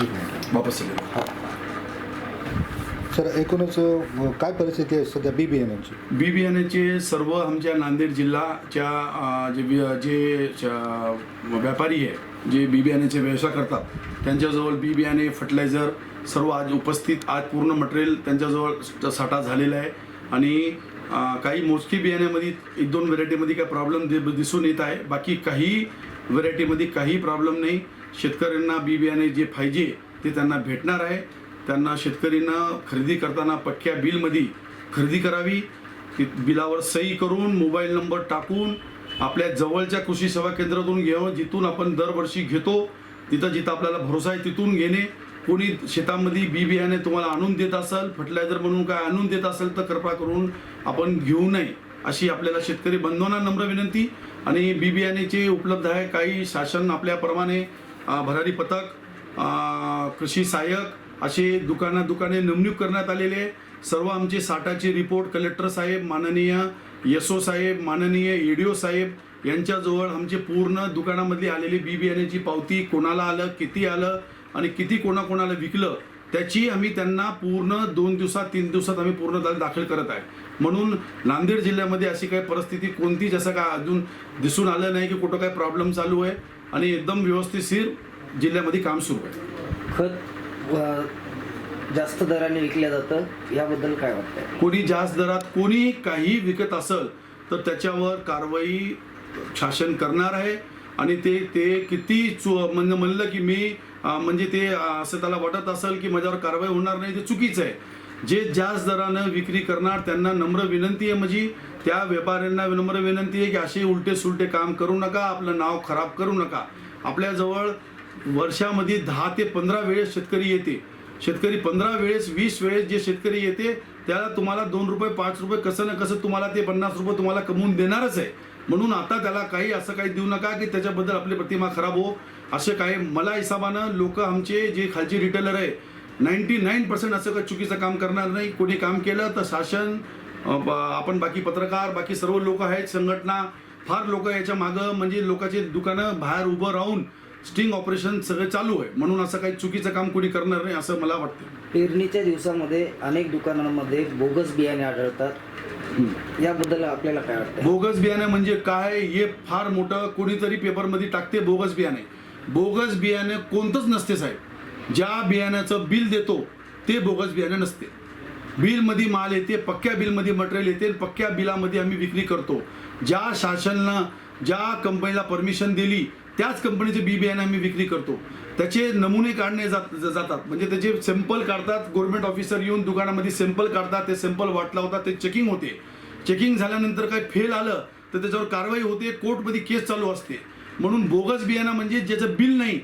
वापस सगळे. सर एकूणच अ, काय परिस्थिती आहे सध्या बी बियाण्यांची बी बियाण्याचे सर्व आमच्या नांदेड जिल्हाच्या अ, जे बि- जे च्या- व्यापारी आहे जे बी बियाण्याचे व्यवसाय करतात त्यांच्याजवळ बी बियाणे फर्टिलायझर सर्व आज उपस्थित आज पूर्ण मटेरियल त्यांच्याजवळ स- साठा झालेला आहे. आणि अ, काही मोजकी बियाण्यामध्ये एक दोन व्हरायटीमध्ये काही प्रॉब्लेम दिसून येत आहे. बाकी काही व्हरायटीमध्ये काही प्रॉब्लेम नाही. शेतकऱ्यांना बी बियाणे जे पाहिजे ते त्यांना भेटणार आहे. त्यांना शेतकऱ्यांना खरेदी करताना पक्क्या बिलमध्ये खरेदी करावी. ती बिलावर सही करून मोबाईल नंबर टाकून आपल्या जवळच्या कृषी सेवा केंद्रातून घ्यावं जिथून आपण दरवर्षी घेतो. तिथं जिथं आपल्याला भरोसा आहे तिथून घेणे. कोणी शेतामध्ये बी बियाणे तुम्हाला आणून देत असेल फर्टिलायझर म्हणून काय आणून देत असेल तर कृपा करून आपण घेऊ नये अशी आपल्याला शेतकरी बंधवांना नम्र विनंती. आणि बी बियाणेचे उपलब्ध आहे. काही शासन आपल्याप्रमाणे भरारी पथक कृषी सहाय्यक असे दुकाना दुकाने नेमणूक करण्यात आलेले सर्व आमचे साठाचे रिपोर्ट कलेक्टर साहेब माननीय एस ओ साहेब माननीय एडीओ साहेब यांच्याजवळ आमचे पूर्ण दुकानामधली आलेली बी बियाण्याची पावती कोणाला आलं किती आलं आणि किती कोणाकोणाला विकलं त्याची आम्ही त्यांना पूर्ण दोन दिवसात तीन दिवसात आम्ही पूर्ण दाखल करत आहे. म्हणून नांदेड जिल्ह्यामध्ये अशी काही परिस्थिती कोणतीच असं काय अजून दिसून आलं नाही की कुठं काय प्रॉब्लेम चालू आहे आणि एकदम व्यवस्थितशीर जिल्ह्यामध्ये काम सुरू आहे. खत जास्त दराने विकलं जातं याबद्दल काय वाटतंय? कोणी जास्त दरात कोणी काही विकत असेल तर त्याच्यावर कारवाई शासन करणार आहे. आणि ते ते किती चु म्हणजे म्हणलं की मी म्हणजे ते असं त्याला वाटत असेल की माझ्यावर कारवाई होणार नाही ते चुकीचं आहे. जे जास्त दरानं विक्री करणार त्यांना नम्र विनंती आहे म्हणजे त्या व्यापाऱ्यांना नम्र विनंती आहे की असे उलटे सुलटे काम करू नका आपलं नाव खराब करू नका. आपल्याजवळ वर्षामध्ये दहा ते पंधरा वेळेस शेतकरी येते. शेतकरी पंधरा वेळेस वीस वेळेस जे शेतकरी येते त्याला तुम्हाला दोन रुपये पाच रुपये कसं ना कसं तुम्हाला ते पन्नास रुपये तुम्हाला कमवून देणारच आहे. म्हणून आता त्याला काही असं काही देऊ नका की त्याच्याबद्दल आपली प्रतिमा खराब हो. असे काही मला हिसाबानं लोक आमचे जे खालचे रिटेलर आहे नाईन्टी नाईन पर्सेंट असं काही चुकीचं काम करणार नाही. कोणी काम केलं तर शासन आपण बाकी पत्रकार बाकी सर्व लोक आहेत संघटना फार लोक याच्या मागं म्हणजे लोकांचे दुकानं बाहेर उभं राहून स्टिंग ऑपरेशन सगळं चालू आहे. म्हणून असं काही चुकीचं काम कोणी करणार नाही असं मला वाटतं. पेरणीच्या दिवसामध्ये अनेक दुकानांमध्ये बोगस बियाणे आढळतात. याबद्दल आपल्याला काय वाटतं बोगस बियाणे म्हणजे काय? हे फार मोठं कोणीतरी पेपरमध्ये टाकते बोगस बियाणे. बोगस बियाणे कोणतंच नसते साहेब. ज्या बियाण्याचं बिल देतो ते बोगस बियाणं नसते. बिलमध्ये माल येते पक्क्या बिलमध्ये मटेरियल येते आणि पक्क्या बिलामध्ये आम्ही विक्री करतो. ज्या शासनानं ज्या कंपनीला परमिशन दिली त्याच कंपनीचे बी बियाणे आम्ही विक्री करतो. त्याचे नमुने काढणे जात जातात. म्हणजे त्याचे सॅम्पल काढतात गव्हर्नमेंट ऑफिसर येऊन दुकानामध्ये सॅम्पल काढतात ते सॅम्पल वाटला होता ते चेकिंग होते. चेकिंग झाल्यानंतर काय फेल आलं तर त्याच्यावर कारवाई होते कोर्टमध्ये केस चालू असते. म्हणून बोगस बियाणं म्हणजे ज्याचं बिल नाही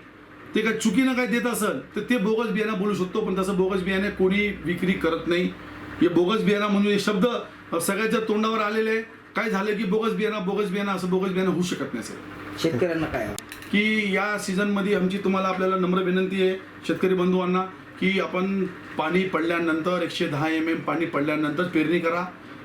ते काय चुकीनं काय देत असेल तर ते बोगस बियाणं बोलू शकतो पण तसं बोगस बियाणे कोणी विक्री करत नाही. हे बोगस बियाणं म्हणून हे शब्द सगळ्याच्या तोंडावर आलेले आहे. काय झालं की बोगस बियाणं बोगस बियाणं असं बोगस बियाणं होऊ शकत नाही सर. शेतकऱ्यांना काय? की या सीझनमध्ये आमची तुम्हाला आपल्याला नम्र विनंती आहे शेतकरी बंधूंना की आपण पाणी पडल्यानंतर एकशे दहा एम एम पाणी पडल्यानंतर पेरणी करा.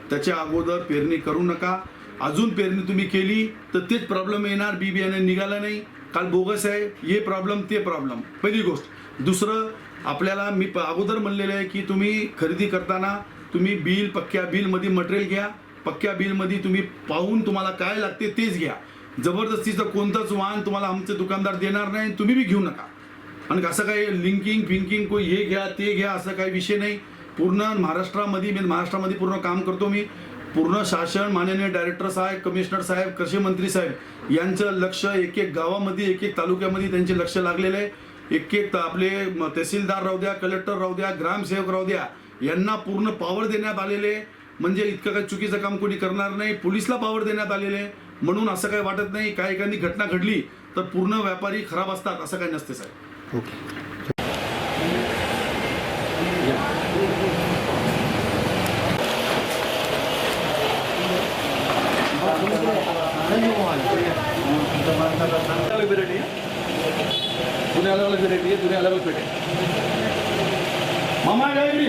त्याच्या अगोदर पेरणी करू नका. अजून पेरणी तुम्ही केली तर तेच प्रॉब्लेम येणार. बी बियाणे निघालं नाही. काल बोगस आहे हे प्रॉब्लेम ते प्रॉब्लेम पहिली गोष्ट. दुसरं आपल्याला मी प- अगोदर म्हणलेलं आहे की तुम्ही खरेदी करताना तुम्ही बिल पक्क्या बिलमध्ये मटेरियल घ्या. पक्क्या बिलमध्ये तुम्ही पाहून तुम्हाला काय लागते तेच घ्या. जबरदस्तीचं कोणतंच वाहन तुम्हाला आमचे दुकानदार देणार नाही तुम्ही बी घेऊ नका. आणि असं काही लिंकिंग फिंकिंग कोई हे घ्या ते घ्या असं काही विषय नाही. पूर्ण महाराष्ट्रामध्ये मी महाराष्ट्रामध्ये पूर्ण काम करतो मी. पूर्ण शासन माननीय डायरेक्टर साहेब कमिशनर साहेब कृषी मंत्री साहेब यांचं लक्ष एक एक गावामध्ये एक एक तालुक्यामध्ये त्यांचे लक्ष लागलेलं आहे एक एक आपले तहसीलदार राहू द्या कलेक्टर राहू द्या ग्रामसेवक राहू द्या यांना पूर्ण पॉवर देण्यात आलेले आहे. म्हणजे इतकं काही चुकीचं काम कोणी करणार नाही पोलिसला पॉवर देण्यात आलेले आहे. म्हणून असं काही वाटत नाही काय एखादी घटना घडली तर पूर्ण व्यापारी खराब असतात असं काही नसते साहेब ओके अलग व्हेरायटी आहे जुने अलग अलग व्हेरायटी आहे जुने अलग अलग पेटे मामा डायरी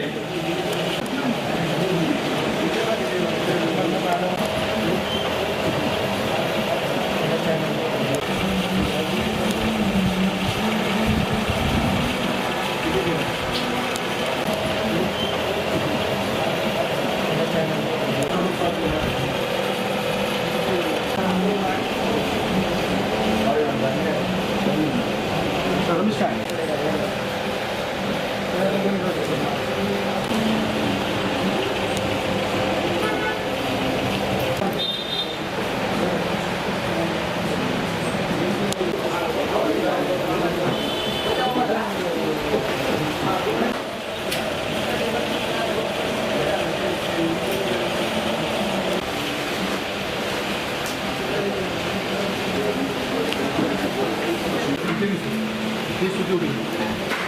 定食料理に